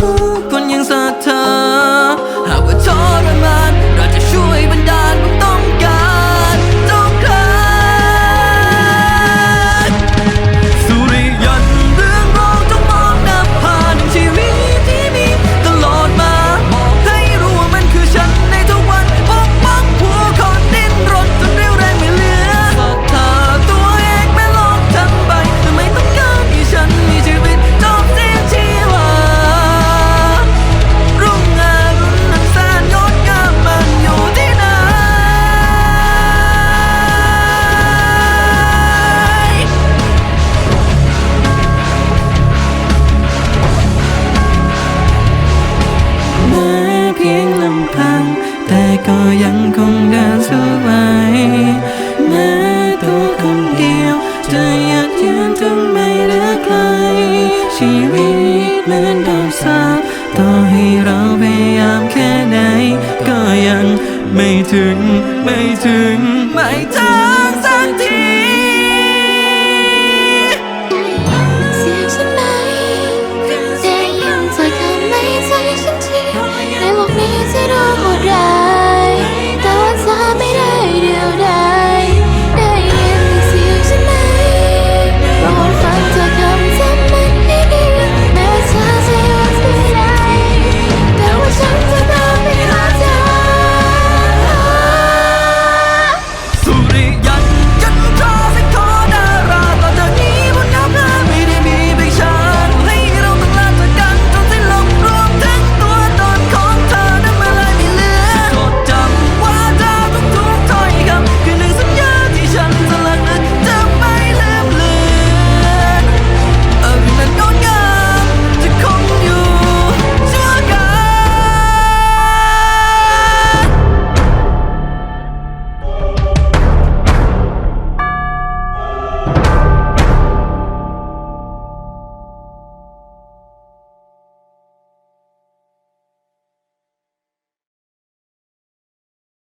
ผู้คนยังศรัทธาหากว่าทรมาน ยังคงเดินสู้ไปแม้ตัวคนเดียวจะยัดยืนถึงไม่เหลือใคร ชีวิตเหมือนดอกสาบต่อให้เราพยายามแค่ไหน ก็ยังไม่ถึงไม่ถึงไม่ถึง